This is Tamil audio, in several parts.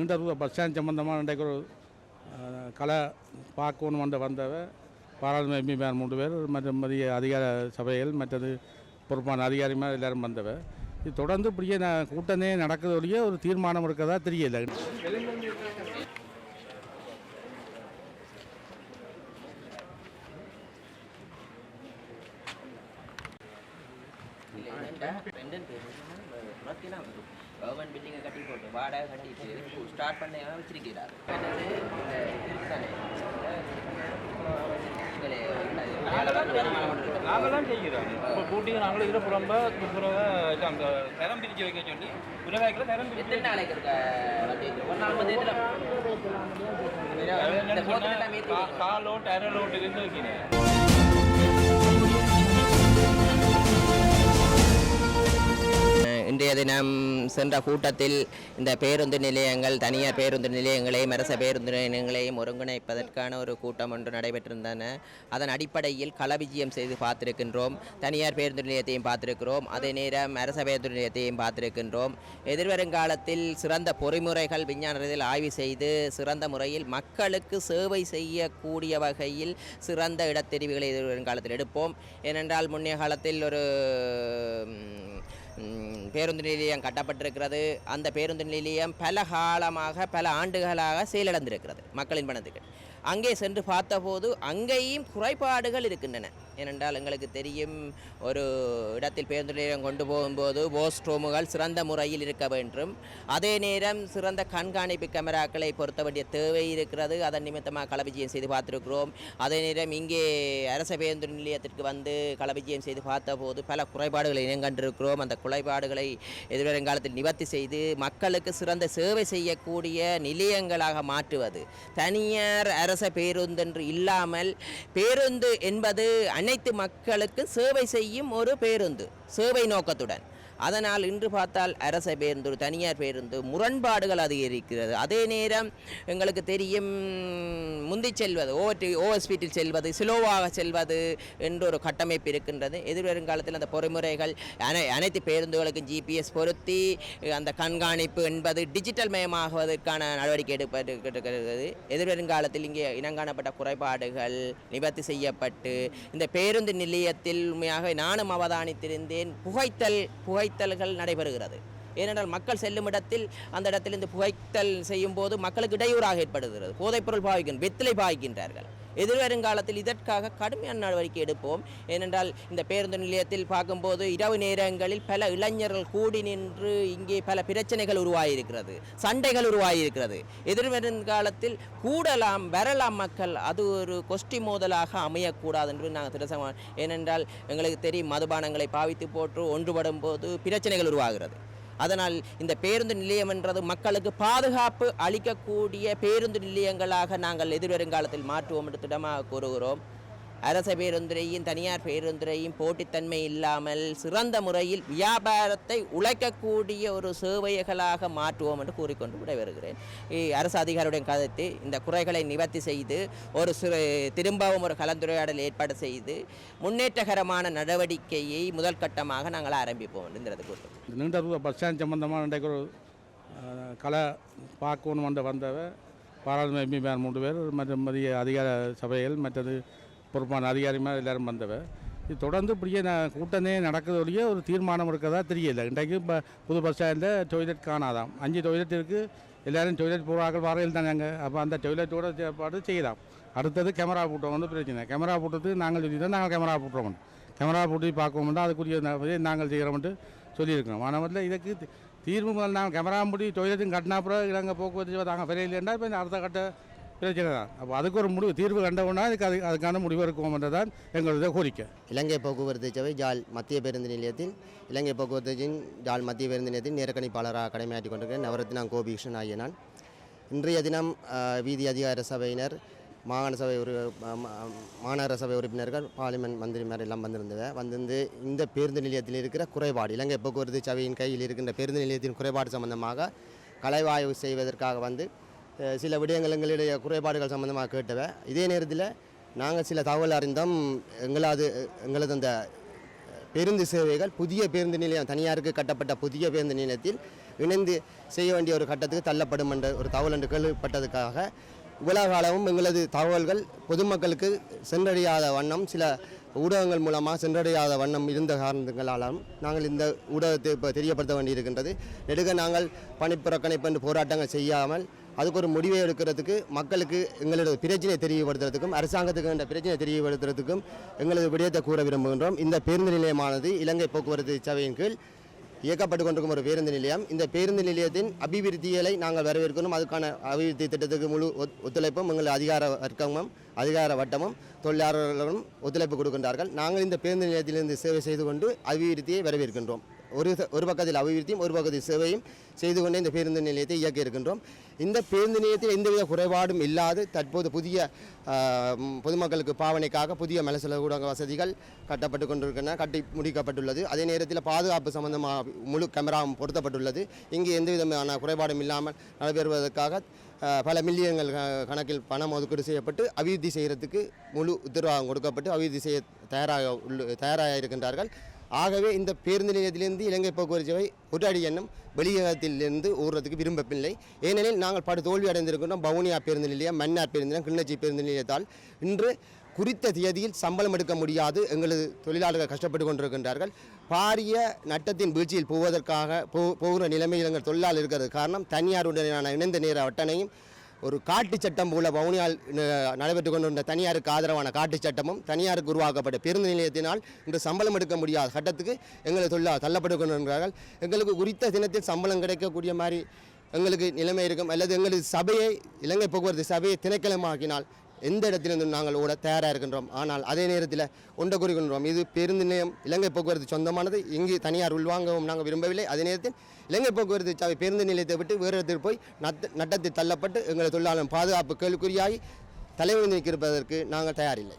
நீண்ட தூர பஸ் ஸ்டாண்ட் சம்பந்தமாக இன்றைக்கு ஒரு கலை பார்க்கணும் வந்து வந்தவ பாராளுமன்ற எம்பிமார் மூன்று பேர் மற்றும் மதிய அதிகார சபைகள் மற்றது பொறுப்பான அதிகாரிமார் எல்லாரும் வந்தவ. இது தொடர்ந்து இப்படியே நான் கூட்டமே நடக்கிறதுலையே ஒரு தீர்மானம் இருக்கிறதா தெரியல கவர்மெண்ட் பில்டிங்கை கட்டி போட்டு வாடகை கட்டிட்டு ஸ்டார்ட் பண்ண வச்சிருக்கிறார் நாங்களாம் செய்கிறோம் இப்போ கூட்டி நாங்களும் இதில் புறம்ப துப்புரவை இது அந்த நிறம் பிரித்து வைக்க சொல்லி உலகாய்க்கில் நிறம் பிரித்து எத்தனை நாளைக்கு இருக்க ஒரு நாள் மதியத்தில் இந்த போத்தல் எல்லாம் ஏற்றி காலோ டேரலோட்டு இருந்து வைக்கிறேன் இன்றைய தினம் சென்ற கூட்டத்தில் இந்த பேருந்து நிலையங்கள் தனியார் பேருந்து நிலையங்களையும் அரச பேருந்து நிலையங்களையும் ஒருங்கிணைப்பதற்கான ஒரு கூட்டம் ஒன்று நடைபெற்றிருந்தன. அதன் அடிப்படையில் களவிஜயம் செய்து பார்த்திருக்கின்றோம். தனியார் பேருந்து நிலையத்தையும் பார்த்திருக்கிறோம். அதே நேரம் அரச பேருந்து நிலையத்தையும் பார்த்திருக்கின்றோம். எதிர்வருங்காலத்தில் சிறந்த பொறிமுறைகள் விஞ்ஞான ரீதியில் ஆய்வு செய்து சிறந்த முறையில் மக்களுக்கு சேவை செய்யக்கூடிய வகையில் சிறந்த இடத்தெரிவுகளை எதிர்வருங்காலத்தில் எடுப்போம். ஏனென்றால் முன்னைய காலத்தில் ஒரு பேருந்து நிலையம் கட்டப்பட்டிருக்கிறது. அந்த பேருந்து நிலையம் பல காலமாக பல ஆண்டுகளாக செயலிழந்திருக்கிறது மக்களின் பணத்துக்கு அங்கே சென்று பார்த்தபோது அங்கேயும் குறைபாடுகள் இருக்கின்றன. ஏனென்றால் எங்களுக்கு தெரியும் ஒரு இடத்தில் பேருந்து நிலையம் கொண்டு போகும்போது போஸ்ட்ரோமுகள் சிறந்த முறையில் இருக்க வேண்டும். அதே நேரம் சிறந்த கண்காணிப்பு கேமராக்களை பொருத்த வேண்டிய தேவை இருக்கிறது. அதன் நிமித்தமாக களவிஜயம் செய்து பார்த்துருக்கிறோம். அதே நேரம் இங்கே அரச பேருந்து நிலையத்திற்கு வந்து களவிஜயம் செய்து பார்த்தபோது பல குறைபாடுகளை இனங்கண்டிருக்கிறோம் அந்த குறைபாடுகளை எதிர்வருங்காலத்தில் நிவர்த்தி செய்து மக்களுக்கு சிறந்த சேவை செய்யக்கூடிய நிலையங்களாக மாற்றுவது. தனியார் அரச பேருந்தென்று இல்லாமல் பேருந்து என்பது அனைத்து மக்களுக்கு சேவை செய்யும் ஒரு பேருந்து சேவை நோக்கத்துடன். அதனால் இன்று பார்த்தால் அரச பேருந்து தனியார் பேருந்து முரண்பாடுகள் அதிகரிக்கிறது. அதே நேரம் எங்களுக்கு தெரியும் முந்தி செல்வது ஓவர் ஓவர் ஸ்பீட்டில் செல்வது ஸ்லோவாக செல்வது என்ற ஒரு கட்டமைப்பு இருக்கின்றது. எதிர்வருங்காலத்தில் அந்த பொறிமுறைகள் அனை அனைத்து பேருந்துகளுக்கும் ஜிபிஎஸ் பொருத்தி அந்த கண்காணிப்பு என்பது டிஜிட்டல் மயமாகுவதற்கான நடவடிக்கை எடுப்பது எதிர்வருங்காலத்தில் இங்கே இனங்காணப்பட்ட குறைபாடுகள் நிவர்த்தி செய்யப்பட்டு இந்த பேருந்து நிலையத்தில் உண்மையாக நானும் அவதானித்திருந்தேன். புகைத்தல் புகை வைத்தல்கள் நடைபெறுகிறது. ஏனென்றால் மக்கள் செல்லும் இடத்தில் அந்த இடத்திலிருந்து புகைத்தல் செய்யும் போது மக்களுக்கு இடையூறாக ஏற்படுகிறது. போதைப்பொருள் பாவிக்கின்ற வெத்திலை பாவிக்கின்றார்கள் எதிர்வருங்காலத்தில் இதற்காக கடுமையான நடவடிக்கை எடுப்போம். ஏனென்றால் இந்த பேருந்து நிலையத்தில் பார்க்கும்போது இரவு நேரங்களில் பல இளைஞர்கள் கூடி நின்று இங்கே பல பிரச்சனைகள் உருவாகியிருக்கிறது சண்டைகள் உருவாகியிருக்கிறது எதிர்வருங்காலத்தில் கூடலாம் வரலாம் மக்கள் அது ஒரு கொஸ்டி மோதலாக அமையக்கூடாது என்று நாங்கள் திரசமாக ஏனென்றால் எங்களுக்கு தெரியும் மதுபானங்களை பாவித்து போட்டு ஒன்றுபடும் போது பிரச்சனைகள் உருவாகிறது. அதனால் இந்த பேருந்து நிலையம் என்றது மக்களுக்கு பாதுகாப்பு அளிக்கக்கூடிய பேருந்து நிலையங்களாக நாங்கள் எதிர்வருங்காலத்தில் மாற்றுவோம் என்று திடமாக கூறுகிறோம். அரச பேருந்துரையும் தனியார் பேருந்துரையும் போட்டித்தன்மை இல்லாமல் சிறந்த முறையில் வியாபாரத்தை உழைக்கக்கூடிய ஒரு சேவைகளாக மாற்றுவோம் என்று கூறிக்கொண்டு விடைபெறுகிறேன். வருகிறேன் அரசு அதிகாரியுடன் கதைத்து இந்த குறைகளை நிவர்த்தி செய்து ஒரு சிறு திரும்பவும் ஒரு கலந்துரையாடல் ஏற்பாடு செய்து முன்னேற்றகரமான நடவடிக்கையை முதல் கட்டமாக நாங்கள் ஆரம்பிப்போம் என்றது கூறுகிறோம் நீண்ட பஸ் ஸ்டாண்ட் சம்பந்தமாக இன்றைக்கு ஒரு கலை பார்க்கணும் வந்து வந்தவ பாராளுமன்ற எம்பிமார் மூன்று பேர் மற்றும் மதிய அதிகார சபைகள் மற்றது பொறுப்பான அதிகாரிமார் எல்லாரும் வந்தவ. இது தொடர்ந்து இப்படியே நான் கூட்டமே நடக்கிறதுலையே ஒரு தீர்மானம் இருக்கிறதா தெரியல. இன்றைக்கு இப்போ புது பஸ் ஸ்டாண்டில் டொய்லெட் காணாதாம். அஞ்சு டொய்லெட் இருக்குது எல்லாரும் டொய்லெட் போகிறார்கள் வரையில் தானே அப்போ அந்த டொய்லெட்டோட ஏற்பாடு செய்யலாம். அடுத்தது கேமரா போட்டோம். வந்து பிரச்சனை கேமரா போட்டது நாங்கள் சொல்லியிருந்தோம். நாங்கள் கேமரா போட்டுறோம் கேமரா போட்டு பார்க்கணும்னா அதுக்குரிய நாங்கள் செய்கிறோம்ட்டு சொல்லியிருக்கோம் ஆனால் இதுக்கு தீர்வு முதல் நாங்கள் கேமரா முடி டொய்லெட்டும் கட்டினா அப்புறம் இலங்கை போக்குவரத்து நாங்கள் விரையில்லைன்னா இப்போ இந்த அடுத்த கட்ட பிரச்சனை தான் அப்போ அதுக்கு ஒரு முடிவு தீர்வு கண்டவுடனே அதுக்கு அது அதுக்கான முடிவு இருக்கும்ன்றதான் எங்களுடைய கோரிக்கை. இலங்கை போக்குவரத்து சபை ஜால் மத்திய பேருந்து நிலையத்தில் இலங்கை போக்குவரத்தின் ஜால் மத்திய பேருந்து நிலையத்தில் நேரக்கணிப்பாளராக கடமையாற்றி கொண்டிருக்கிறேன் நவரத்னா கோபிகிருஷ்ணன் ஆகிய நான் இன்றைய தினம் வீதி அதிகார சபையினர் மாகாண சபை உறு மாநகர சபை உறுப்பினர்கள் பார்லிமெண்ட் மந்திரிமார் எல்லாம் வந்திருந்தவ வந்திருந்து இந்த பேருந்து நிலையத்தில் இருக்கிற குறைபாடு இலங்கை போக்குவரத்து சபையின் கையில் இருக்கின்ற பேருந்து நிலையத்தின் குறைபாடு சம்பந்தமாக கலைவாய்வு செய்வதற்காக வந்து சில விடயங்கள் எங்களுடைய குறைபாடுகள் சம்பந்தமாக கேட்டவை. இதே நேரத்தில் நாங்கள் சில தகவல் அறிந்தோம். எங்களது எங்களது அந்த பேருந்து சேவைகள் புதிய பேருந்து நிலையம் தனியாருக்கு கட்டப்பட்ட புதிய பேருந்து நிலையத்தில் இணைந்து செய்ய வேண்டிய ஒரு கட்டத்துக்கு தள்ளப்படும் என்ற ஒரு தகவல் என்று கேள்விப்பட்டதுக்காக உலக அளவும் எங்களது தகவல்கள் பொதுமக்களுக்கு சென்றடையாத வண்ணம் சில ஊடகங்கள் மூலமாக சென்றடையாத வண்ணம் இருந்த காரணங்களாலும் நாங்கள் இந்த ஊடகத்தை இப்போ தெரியப்படுத்த வேண்டியிருக்கின்றது. நெடுக நாங்கள் பணிப்புறக்கணிப்பு என்று போராட்டங்கள் செய்யாமல் அதுக்கு ஒரு முடிவை எடுக்கிறதுக்கு மக்களுக்கு எங்களது பிரச்சனையை தெரியப்படுத்துறதுக்கும் அரசாங்கத்துக்கு இந்த பிரச்சனையை தெரியப்படுத்துறதுக்கும் எங்களது விடயத்தை கூற விரும்புகின்றோம். இந்த பேருந்து நிலையமானது இலங்கை போக்குவரத்து சபையின் கீழ் இயக்கப்பட்டு கொண்டிருக்கும் ஒரு பேருந்து நிலையம். இந்த பேருந்து நிலையத்தின் அபிவிருத்திகளை நாங்கள் வரவேற்கணும் அதுக்கான அபிவிருத்தி திட்டத்துக்கு முழு ஒத்துழைப்பும் எங்கள் அதிகார வர்க்கமும் அதிகார வட்டமும் தொழிலாளர்களும் ஒத்துழைப்பு கொடுக்கின்றார்கள். நாங்கள் இந்த பேருந்து நிலையத்திலிருந்து சேவை செய்து கொண்டு அபிவிருத்தியை வரவேற்கின்றோம். ஒரு ஒரு பக்கத்தில் அபிவிருத்தியும் ஒரு பக்கத்தில் சேவையும் செய்து கொண்டே இந்த பேருந்து நிலையத்தை இயக்க இருக்கின்றோம். இந்த பேருந்து நிலையத்தில் எந்தவித குறைபாடும் இல்லாது தற்போது புதிய பொதுமக்களுக்கு பாவனைக்காக புதிய மலசல ஊடக வசதிகள் கட்டப்பட்டு கொண்டிருக்கின்றன கட்டி முடிக்கப்பட்டுள்ளது. அதே நேரத்தில் பாதுகாப்பு சம்பந்தமாக முழு கேமராவும் பொருத்தப்பட்டுள்ளது. இங்கு எந்த விதமான குறைபாடும் இல்லாமல் நடைபெறுவதற்காக பல மில்லியன்கள் க- கணக்கில் பணம் ஒதுக்கீடு செய்யப்பட்டு அபிவிருத்தி செய்கிறதுக்கு முழு உத்தரவாதம் கொடுக்கப்பட்டு அபிவிருத்தி செய்ய தயாராக உள்ள தயாராக இருக்கின்றார்கள். ஆகவே இந்த பேருந்து நிலையத்திலிருந்து இலங்கை போக்குவரத்து சேவை ஒரு அடி எண்ணம் வெளியகத்திலிருந்து ஓடுறதுக்கு விரும்பவில்லை. ஏனெனில் நாங்கள் படு தோல்வி அடைந்திருக்கின்றோம் பவுனியா பேருந்து நிலையம் மன்னார் பேருந்து நிலையம் கிளிநொச்சி பேருந்து நிலையத்தால் இன்று குறித்த தேதியில் சம்பளம் எடுக்க முடியாது. எங்களது தொழிலாளர்கள் கஷ்டப்பட்டு கொண்டிருக்கின்றார்கள். பாரிய நட்டத்தின் வீழ்ச்சியில் போவதற்காக போ போகிற நிலைமையில் எங்கள் தொழிலாளர் இருக்கிறது காரணம் தனியாருடனான இணைந்த நேர அட்டணையும் ஒரு காட்டு சட்டம் போல வவுனியால் நடைபெற்று கொண்டிருந்த தனியாருக்கு ஆதரவான காட்டு சட்டமும் தனியாருக்கு உருவாக்கப்பட்ட பேருந்து நிலையத்தினால் இன்று சம்பளம் எடுக்க முடியாத சட்டத்துக்கு எங்களை தொழிலாளர் தள்ளப்பட்டு கொண்டிருக்கிறார்கள். எங்களுக்கு குறித்த தினத்தில் சம்பளம் கிடைக்கக்கூடிய மாதிரி எங்களுக்கு நிலைமை இருக்கும். அல்லது எங்களது சபையை இலங்கை போக்குவரத்து சபையை திணைக்களமாக்கினால் எந்த இடத்திலிருந்தும் நாங்கள் ஓட தயாராக இருக்கின்றோம். ஆனால் அதே நேரத்தில் ஒன்றை கூறுகின்றோம். இது பேருந்து நிலையம் இலங்கை போக்குவரத்து சொந்தமானது. இங்கு தனியார் உள்வாங்கவும் நாங்கள் விரும்பவில்லை. அதே நேரத்தில் இலங்கை போக்குவரத்து சாவை பேருந்து நிலையத்தை விட்டு வேறு இடத்தில் போய் நட் நட்டத்தில் தள்ளப்பட்டு எங்களது தொழிலாளர் பாதுகாப்பு கேள்விக்குறியாகி தலைவர் நிற்கிறதற்கு நாங்கள் தயாரில்லை.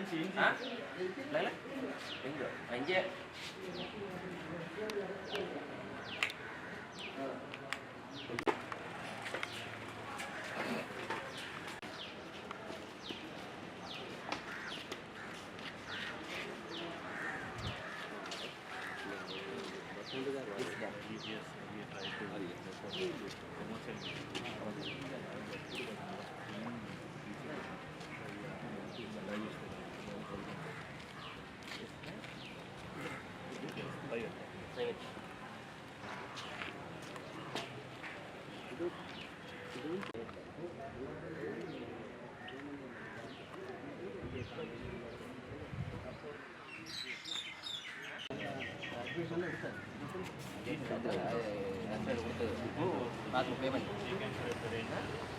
ஆ இல்லைல்ல? எங்க அங்கே பார்த்து பேமெண்ட்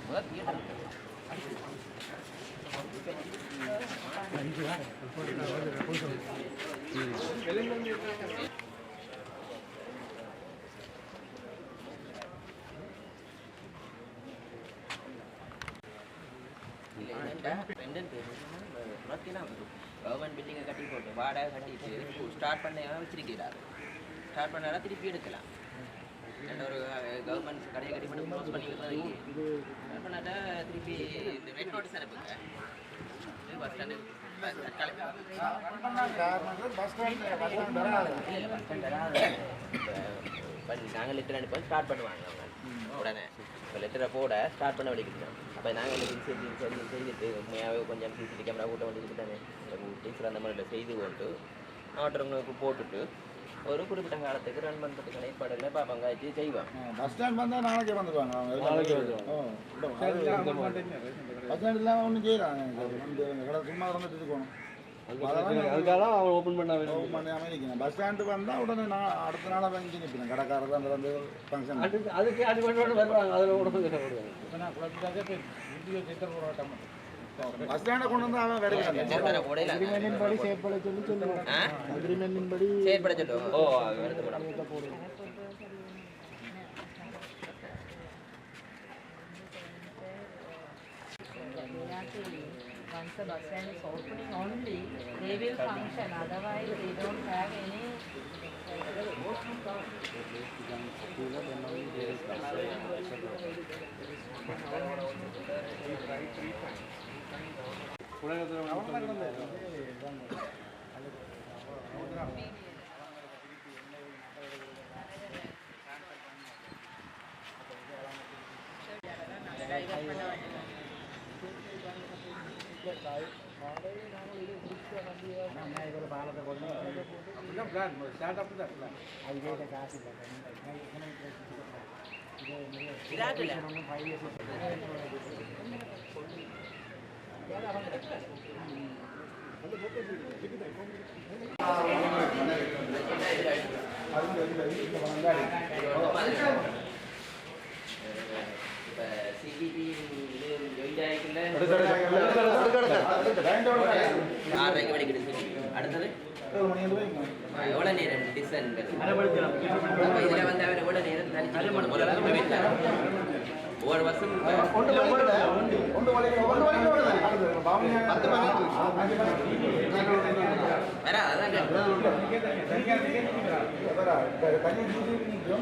முதல் தியேட்டர் இல்லை என்னண்டா ரெண்டு பார்த்தீங்கன்னா கவர்மெண்ட் பில்டிங்கை கட்டி போட்டு வாடகை கட்டிட்டு ஸ்டார்ட் பண்ண வச்சிருக்கிறாரு. ஸ்டார்ட் பண்ணாரா திருப்பி எடுக்கலாம். ஒரு கவர்மெண்ட் கடையை கட்டி பண்ணி க்ளோஸ் பண்ணி ஸ்டார்ட் பண்ணாட்டா திருப்பி இந்த ரெட் நோட்டீஸ் அனுப்புங்க. பஸ் ஸ்டாண்டு நாங்கள் லெட்டர் அனுப்ப ஸ்டார்ட் பண்ணுவாங்க அவங்க. உடனே. இப்போ லெட்டரை போட ஸ்டார்ட் பண்ண வலிக்கிறோம் அப்போ நாங்கள் சரி சரி செய்துட்டு உண்மையாகவே கொஞ்சம் சிசிடி கேமரா கூட்ட வேண்டியது தானே. டீச்சர் அந்த மாதிரி செய்து கொண்டு ஆர்டருங்களுக்கு போட்டுட்டு ஒரு குறிப்பிட்ட காலத்துக்கு ரன் பண்ணுறதுக்கான ஏற்பாடுகளை பார்ப்பாங்க வச்சு செய்வோம் பஸ் ஸ்டாண்ட் வந்தால் நாளைக்கே வந்துடுவாங்க அவங்க நாளைக்கே பஸ் ஸ்டாண்ட் இல்லாமல் ஒன்றும் செய்யலாம் கடை சும்மா திறந்துட்டு இருக்கணும் அதுக்காக அவன் ஓப்பன் பண்ண ஓப்பன் பண்ணாமல் இருக்கணும் பஸ் ஸ்டாண்டு வந்தால் உடனே நான் அடுத்த நாளாக வாங்கி நிற்கிறேன் கடைக்காரர் தான் வந்து ஃபங்க்ஷன் அதுக்கு அது கொண்டு வந்து வருவாங்க. அதில் கூட ಅಸ್ತಾಣ ಕೊಂಡಂತ ಆಮ ಬೆಡಗಲ್ಲ ಚೇರ್ಮನ್ ಓಡಿಲ್ಲ ಅಗ್ರಿಮೆಂಟ್ ಬಡಿ ಸೇಫ್ ಬಡಿ ಚೊಲ್ಲು ಚೊಲ್ಲು ಹಾ ಅಗ್ರಿಮೆಂಟ್ ಬಡಿ ಸೇಫ್ ಬಡಿ ಚೊಲ್ಲು ಓ ಅದಕ್ಕೆ ಬಿಡು Once the bus stand is opening only, they will function. Otherwise, they don't have any. They try three times. இதாக்கல இப்போ சிபிபி இது ஜாயின் ஆகிக்கல ஆறரைக்கு வடிக்கிறது அடுத்தது எவ்வளோ நேரம் டிசன் இதில் வந்து அவர் எவ்வளோ நேரம் தனிச்சு வருஷம் பத்து அதான்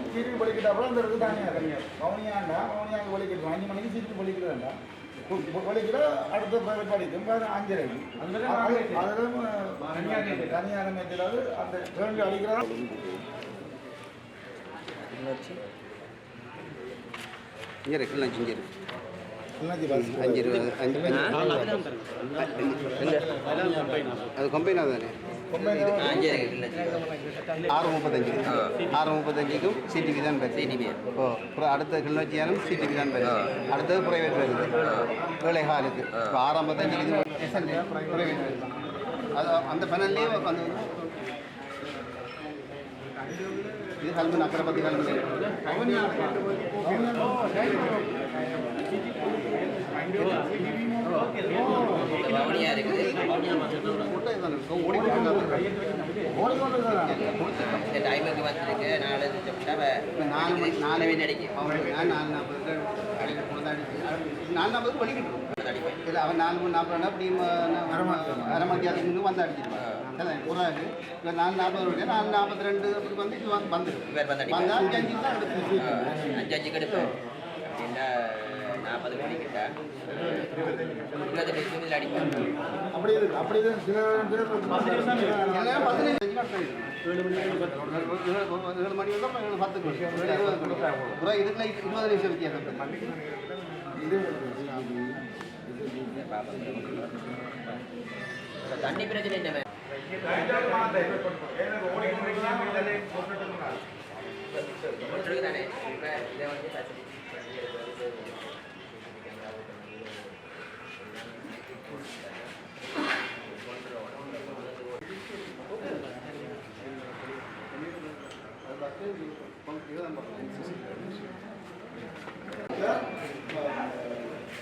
சீட்டு நிற்கும் அந்த இடத்துல தனியாக மௌனியாண்டா மௌனியாங்க பொழிக்கிட்டு அஞ்சு மணிக்கு சீட்டு அடுத்த படிக்கும் அஞ்சரைக்கு அந்த வேண்டி அடிக்கிறதா இங்கே இருக்கு இங்கே இருக்கு. அஞ்சு இருபது. அஞ்சு அது கம்பெனி தானே ஆறு முப்பத்தஞ்சு. ஆறு முப்பத்தஞ்சுக்கும் சிடிபி தான் வருது CTB. ஓ அப்புறம் அடுத்த கிளர்ச்சியாலும் சிடிபி தான் வருது அடுத்தது ப்ரைவேட் வருது ஏழை காலுக்கு. இப்போ ஆறு ஐம்பத்தஞ்சுக்கு இது ப்ரைவேட் வருது அது அந்த பனல்லே வந்து இது கல்மன் அக்கறை பற்றி கல்மன் வவுனியா இருக்குது இந்த டைமுக்கு வந்துருக்கு நாலு நாலு மணி நாலு வின் அடிக்கும் நான் நாலு நாற்பது நாலு நாற்பது வலிக்கிட்டு இல்லை அவன் நாலு மணி நாற்பது அப்படி அரை அதுக்கு முன்னே வந்து அடிச்சிருவான் ஒரு ஆள் இல்லை நாலு நாற்பது நாலு நாற்பத்தி ரெண்டு அப்படி வந்து இது வந்து வந்துடும் அஞ்சு தான் அஞ்சு அஞ்சு கெடுப்பேன் அப்படின்னா நாற்பது மணிக்கிட்ட இருபது நிமிஷம் அடிப்பேன் அப்படி அப்படி நிமிஷம். ஏழு மணி ஏழு பத்து அப்புறம் இதுக்குள்ள இருபது நிமிஷம் வித்தியாசம். தண்ணி பிரச்சனை என்ன தானே. இப்போ இதை வந்து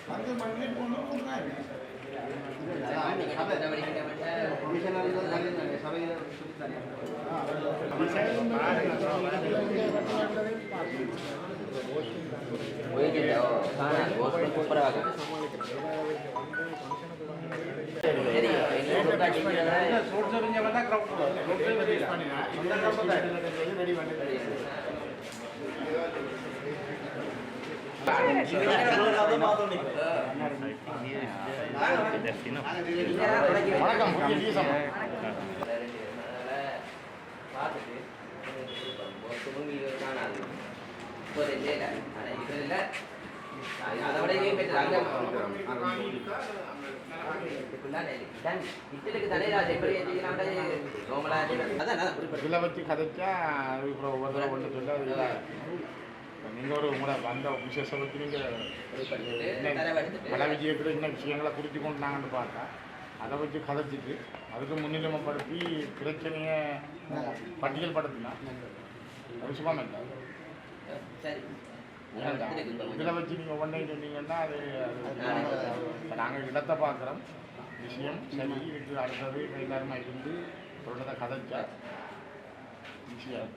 அஞ்சு மணி போகணும் கமிஷனர் வந்து தனி சபையில் சொல்லி தனியாக போய்க்கிட்டோ சூப்பராக சரி என்ன காட்டிக்கிறதா வணக்கம் பார்த்துட்டு காணாது இப்போ இல்லை ஆனால் இதில் இல்லை அதை அப்படியே பெற்று அங்க இத்தலுக்கு தலைராஜ் எப்படி ஏற்றிக்கிறாங்க நோமலா அதான் அதான் குறிப்பிட்ட வச்சு கதைச்சா ஒவ்வொரு ஒன்று சொல்ல நீங்கள் ஒரு உங்களை வந்த வச்சு நீங்கள் பல விஜயத்தில் என்ன விஷயங்களை குறித்து கொண்டு நாங்கன்னு பார்த்தா அதை வச்சு கதைச்சிட்டு அதுக்கு முன்னிலைமைப்படுத்தி பிரச்சனையை பட்டியல் படுத்தினா அது சும்மா இல்லை இதில் வச்சு நீங்கள் ஒன்றே சொன்னீங்கன்னா அது நாங்கள் இடத்தை பார்க்குறோம் விஷயம் சரி இதுக்கு அடுத்தது எல்லாருமா இருந்து சொல்கிறத கதைச்சா ஈஸியாக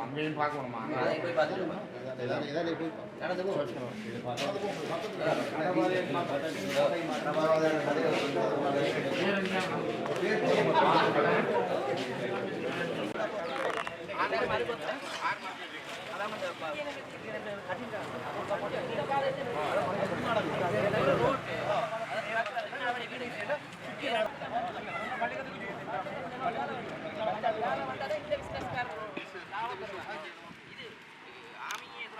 அங்கேயும் பார்க்கணுமா அதை போய் பார்த்துட்டு நடந்து போ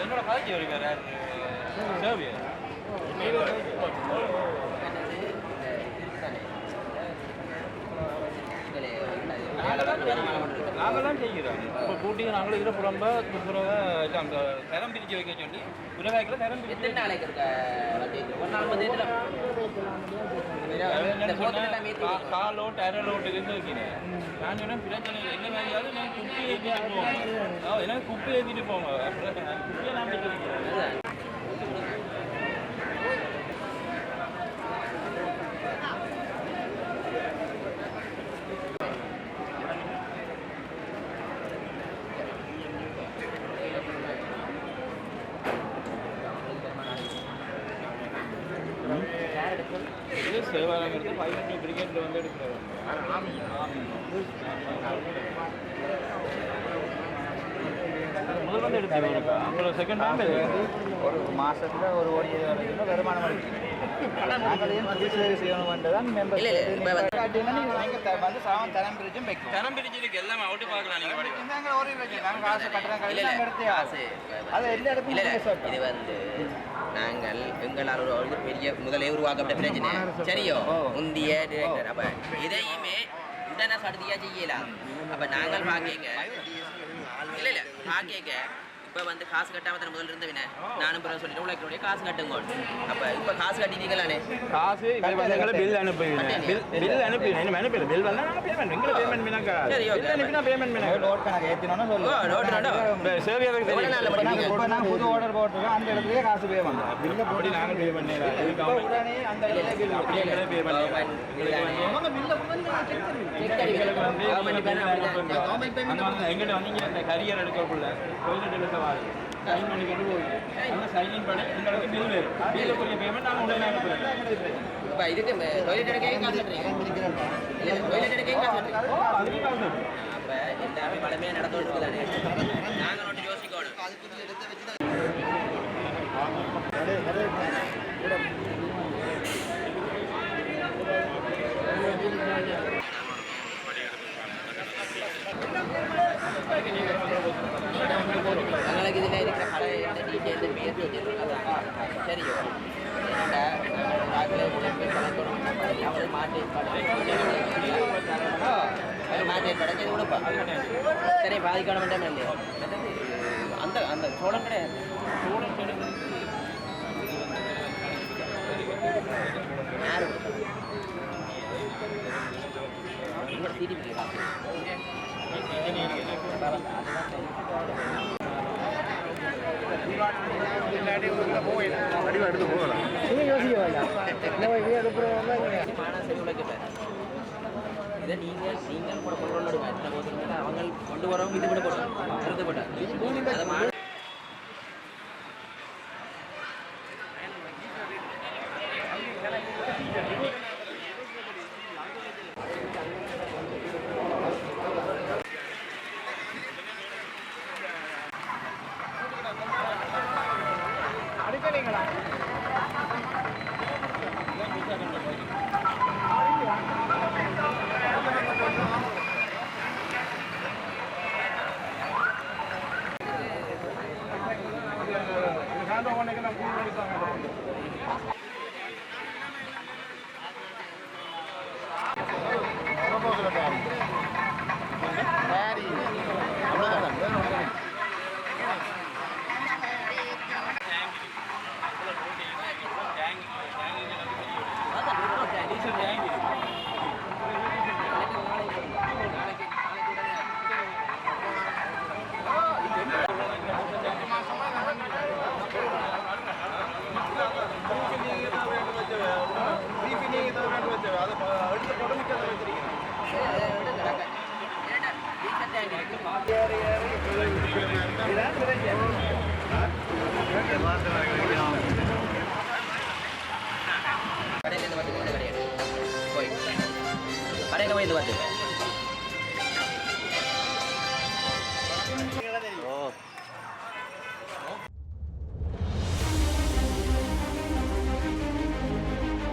என்னோட கதைக்கு வருவார் சேவியர். நாங்கள் தான் செய்கிறோம். இப்போ கூட்டிங்க நாங்களும் இதில் புறம்ப துப்புரவை அந்த தரம் பிரித்து வைக்க சொல்லி புறவாய்க்கில் தரம் பிரித்து எத்தனை நாளைக்கு இருக்க ஒரு நாள் வந்து இதுல. கால் லோட் அரை லோட்டு இருந்து வைக்கிறேன். நான் சொன்னேன் பிரச்சனை என்ன மாதிரியாவது நான் குப்பி ஏற்றிட்டு போங்க எனக்கு குப்பி ஏற்றிட்டு போங்க குப்பியை நான் பிரித்து வைக்கிறேன். சேவாலங்கிறது பதினெட்டு பிரிகேட்டில் வந்து எடுக்கிறாரு முதல் வந்து எடுத்து அப்புறம் செகண்ட் டைம் ஒரு மாசத்துல ஒரு வரைக்கும் வருமானம் சாவன் தரம் பிரிச்சிருக்கு எல்லாம் அவுட்டு பார்க்கலாம் நாங்கள் ஒரு இது வந்து நாங்கள் எங்களால் ஒரு ஒரு பெரிய முதலே உருவாக்கப்பட்ட பிரச்சனை சரியோ? முந்திய டிரெக்டர் அப்ப இதையுமே உடனே சடுதியா செய்யலாம். அப்ப நாங்கள் பாக்கேங்க இல்ல இல்ல. பாக்கேங்க இப்ப வந்து காசு கட்டாம தானே முதல்ல இருந்தவன நானும் பிறகு சொல்லிட்டு உழைக்கிறோடைய காசு கட்டுங்க. அப்ப இப்ப காசு கட்டினீங்களானே காசு வந்து எங்களை பில் அனுப்புவீங்க. பில் பில் அனுப்புவீங்க. அனுப்பல பில் வந்தால் நாங்கள் பேமெண்ட் எங்களை பேமெண்ட் பண்ணாக்கா சரி. பில் அனுப்பினா பேமெண்ட் பண்ணாங்க. லோட் கணக்கு சேவையாளருக்கு எவ்வளவு நாள்ல தெரியும் பண்ணீங்க? இப்போ நான் புது ஆர்டர் போட்டிருக்கோம் அந்த இடத்துலயே காசு பே பண்ணுறோம் பில்லை அப்படி நாங்கள் பே இப்போ உடனே அந்த இடத்துல பில் அப்படியே பே பண்ணிடலாம் எங்களுக்கு வந்து அங்கே வந்து எங்கிட்ட வந்தீங்க இந்த கரியர் எடுக்கக்குள்ள. டொய்லெட் எடுக்க சைன் பண்ணி கொண்டு போகுது அந்த சைனிங் பண்ணி எங்களுக்கு பில் வரும் பில்லுக்குரிய பேமெண்ட் நாங்கள் உடனே அனுப்புகிறோம் இப்ப இதுக்கு டொய்லெட் எடுக்க காசு கட்டுறீங்க டொய்லெட் எடுக்க காசு கட்டுறீங்க ஓ காசு இருக்கு. எல்லாமே வளமையா நடந்துட்டு இருக்குதானே நாங்கள் ஒன்று யோசிக்கணும் அதுக்கு எடுத்து வச்சு தான் Thank you. எங்களுக்கு இதில் இருக்கிற பழைய டீட்டெயில் பேர் டீட்டெயில் சரியோ அவர் மாட்டு அவர் படம் செய்து கொடுப்பா சரி பாதிக்கான வேண்டாம் இல்லையா அந்த அந்த சோழம் கிடையாது சோளம் யாரு திருப்பி இதை நீங்கள் நீங்கள் கூட கொண்டு வந்துடுங்க எத்தனை போதும் அவங்க கொண்டு வரவங்க இது கூட போட்டோம் கருத்து போட்டோம் கொண்டு